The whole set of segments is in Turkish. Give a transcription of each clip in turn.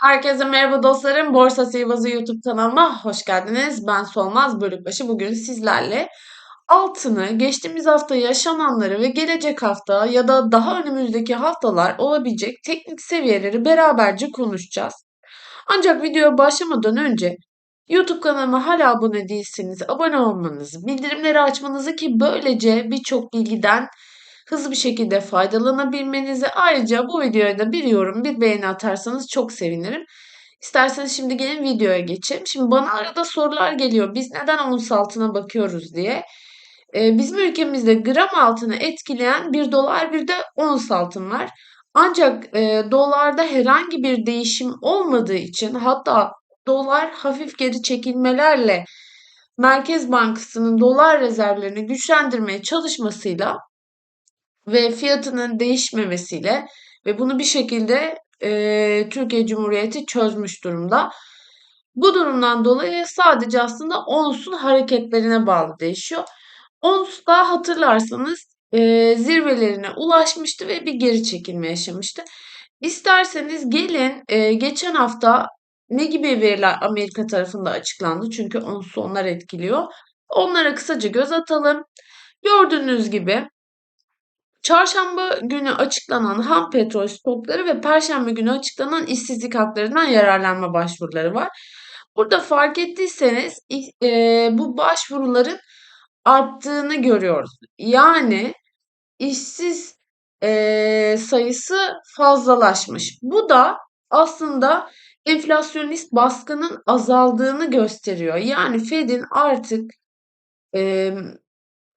Herkese merhaba dostlarım. Borsa Sihirbazı YouTube kanalıma hoş geldiniz. Ben Solmaz Bölükbaşı. Bugün sizlerle altını, geçtiğimiz hafta yaşananları ve gelecek hafta ya da daha önümüzdeki haftalar olabilecek teknik seviyeleri beraberce konuşacağız. Ancak videoya başlamadan önce YouTube kanalıma hala abone değilseniz abone olmanızı, bildirimleri açmanızı ki böylece birçok bilgiden hızlı bir şekilde faydalanabilmenizi ayrıca bu videoya da bir yorum, bir beğeni atarsanız çok sevinirim. İsterseniz şimdi gelin videoya geçelim. Şimdi bana arada sorular geliyor. Biz neden ons altına bakıyoruz diye. Ee, bizim ülkemizde gram altını etkileyen bir dolar bir de ons altın var. Ancak e, dolarda herhangi bir değişim olmadığı için hatta dolar hafif geri çekilmelerle Merkez Bankası'nın dolar rezervlerini güçlendirmeye çalışmasıyla ve fiyatının değişmemesiyle ve bunu bir şekilde e, Türkiye Cumhuriyeti çözmüş durumda. Bu durumdan dolayı sadece aslında onsun hareketlerine bağlı değişiyor. Ons da hatırlarsanız e, zirvelerine ulaşmıştı ve bir geri çekilme yaşamıştı. İsterseniz gelin e, geçen hafta ne gibi veriler Amerika tarafında açıklandı çünkü onsu onlar etkiliyor. Onlara kısaca göz atalım. Gördüğünüz gibi Çarşamba günü açıklanan ham petrol stokları ve perşembe günü açıklanan işsizlik haklarından yararlanma başvuruları var. Burada fark ettiyseniz e, bu başvuruların arttığını görüyoruz. Yani işsiz e, sayısı fazlalaşmış. Bu da aslında enflasyonist baskının azaldığını gösteriyor. Yani Fed'in artık e,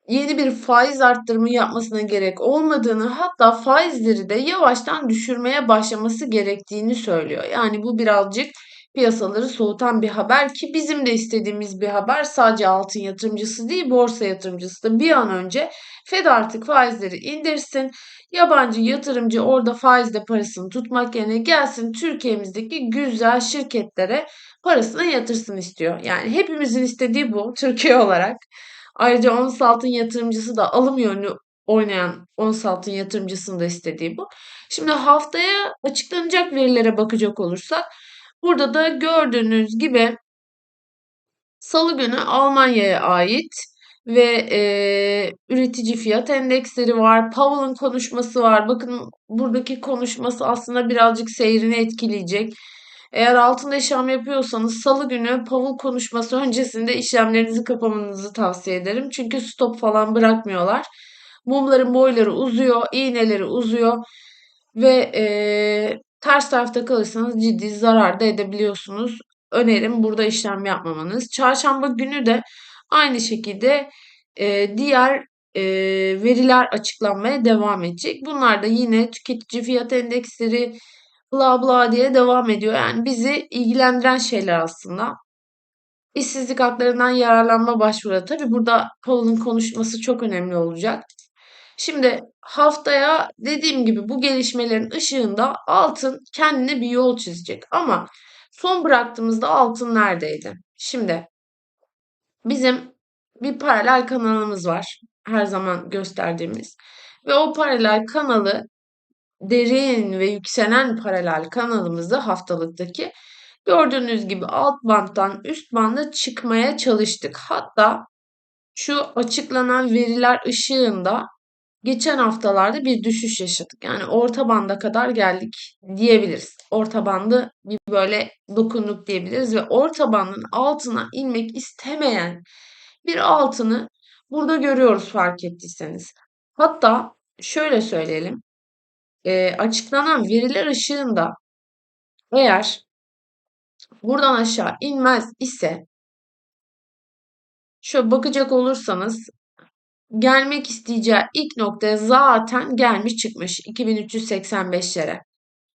yeni bir faiz arttırımı yapmasına gerek olmadığını hatta faizleri de yavaştan düşürmeye başlaması gerektiğini söylüyor. Yani bu birazcık piyasaları soğutan bir haber ki bizim de istediğimiz bir haber sadece altın yatırımcısı değil borsa yatırımcısı da bir an önce Fed artık faizleri indirsin. Yabancı yatırımcı orada faizde parasını tutmak yerine gelsin Türkiye'mizdeki güzel şirketlere parasını yatırsın istiyor. Yani hepimizin istediği bu Türkiye olarak. Ayrıca ons altın yatırımcısı da alım yönlü oynayan ons altın yatırımcısının da istediği bu. Şimdi haftaya açıklanacak verilere bakacak olursak burada da gördüğünüz gibi Salı günü Almanya'ya ait ve e, üretici fiyat endeksleri var. Powell'ın konuşması var. Bakın buradaki konuşması aslında birazcık seyrini etkileyecek. Eğer altında işlem yapıyorsanız salı günü Powell konuşması öncesinde işlemlerinizi kapamanızı tavsiye ederim. Çünkü stop falan bırakmıyorlar. Mumların boyları uzuyor, iğneleri uzuyor ve e, ters tarafta kalırsanız ciddi zarar da edebiliyorsunuz. Önerim burada işlem yapmamanız. Çarşamba günü de aynı şekilde e, diğer e, veriler açıklanmaya devam edecek. Bunlar da yine tüketici fiyat endeksleri, bla bla diye devam ediyor. Yani bizi ilgilendiren şeyler aslında. İşsizlik haklarından yararlanma başvuru. Tabi burada Paul'un konuşması çok önemli olacak. Şimdi haftaya dediğim gibi bu gelişmelerin ışığında altın kendine bir yol çizecek. Ama son bıraktığımızda altın neredeydi? Şimdi bizim bir paralel kanalımız var. Her zaman gösterdiğimiz. Ve o paralel kanalı derin ve yükselen paralel kanalımızda haftalıktaki gördüğünüz gibi alt banttan üst banda çıkmaya çalıştık. Hatta şu açıklanan veriler ışığında geçen haftalarda bir düşüş yaşadık. Yani orta banda kadar geldik diyebiliriz. Orta bandı bir böyle dokunduk diyebiliriz ve orta bandın altına inmek istemeyen bir altını burada görüyoruz fark ettiyseniz. Hatta şöyle söyleyelim e, açıklanan veriler ışığında eğer buradan aşağı inmez ise şöyle bakacak olursanız gelmek isteyeceği ilk noktaya zaten gelmiş çıkmış 2385'lere.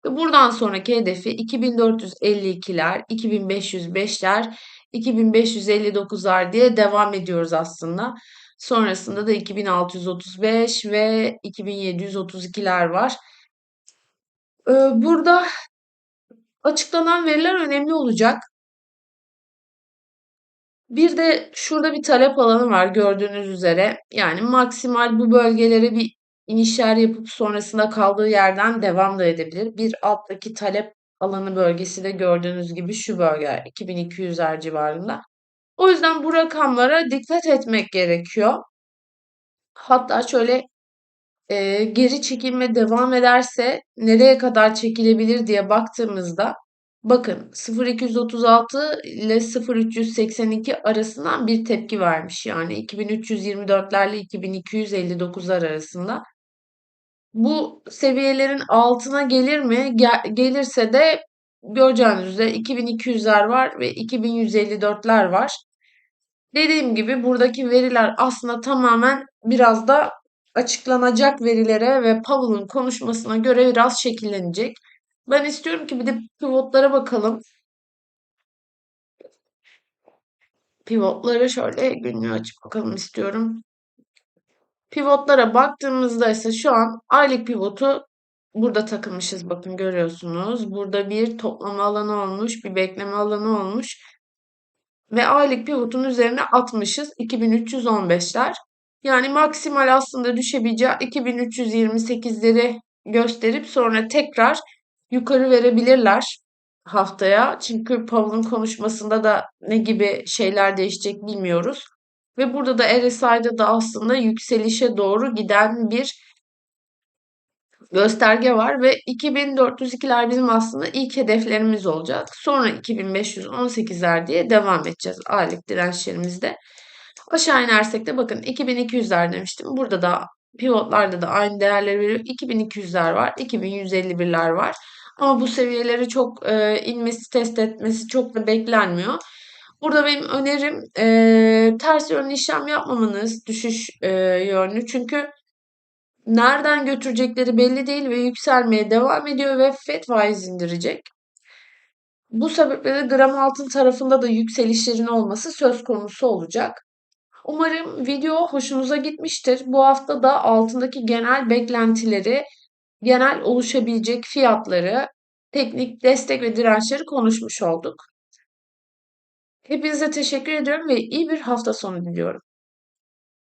Ve buradan sonraki hedefi 2452'ler, 2505'ler, 2559'lar diye devam ediyoruz aslında. Sonrasında da 2635 ve 2732'ler var. Burada açıklanan veriler önemli olacak. Bir de şurada bir talep alanı var gördüğünüz üzere. Yani maksimal bu bölgelere bir inişler yapıp sonrasında kaldığı yerden devam da edebilir. Bir alttaki talep alanı bölgesi de gördüğünüz gibi şu bölge 2200'ler civarında. O yüzden bu rakamlara dikkat etmek gerekiyor. Hatta şöyle e, geri çekilme devam ederse nereye kadar çekilebilir diye baktığımızda bakın 0236 ile 0382 arasından bir tepki vermiş. Yani 2324'lerle 2259'lar arasında. Bu seviyelerin altına gelir mi? Gel- gelirse de göreceğiniz üzere 2200'ler var ve 2154'ler var. Dediğim gibi buradaki veriler aslında tamamen biraz da açıklanacak verilere ve Powell'ın konuşmasına göre biraz şekillenecek. Ben istiyorum ki bir de pivotlara bakalım. Pivotlara şöyle günlüğü açıp bakalım istiyorum. Pivotlara baktığımızda ise şu an aylık pivotu burada takılmışız. Bakın görüyorsunuz. Burada bir toplama alanı olmuş, bir bekleme alanı olmuş. Ve aylık pivotun üzerine atmışız 2315'ler. Yani maksimal aslında düşebileceği 2328'leri gösterip sonra tekrar yukarı verebilirler haftaya. Çünkü Powell'ın konuşmasında da ne gibi şeyler değişecek bilmiyoruz. Ve burada da RSI'de de aslında yükselişe doğru giden bir gösterge var ve 2402'ler bizim aslında ilk hedeflerimiz olacak. Sonra 2518'ler diye devam edeceğiz aylık dirençlerimizde. Aşağı inersek de bakın 2200'ler demiştim. Burada da pivotlarda da aynı değerleri veriyor. 2200'ler var, 2151'ler var. Ama bu seviyeleri çok e, inmesi, test etmesi çok da beklenmiyor. Burada benim önerim e, ters yönlü işlem yapmamanız düşüş e, yönlü. Çünkü nereden götürecekleri belli değil ve yükselmeye devam ediyor ve FED faiz indirecek. Bu sebeple de gram altın tarafında da yükselişlerin olması söz konusu olacak. Umarım video hoşunuza gitmiştir. Bu hafta da altındaki genel beklentileri, genel oluşabilecek fiyatları, teknik destek ve dirençleri konuşmuş olduk. Hepinize teşekkür ediyorum ve iyi bir hafta sonu diliyorum.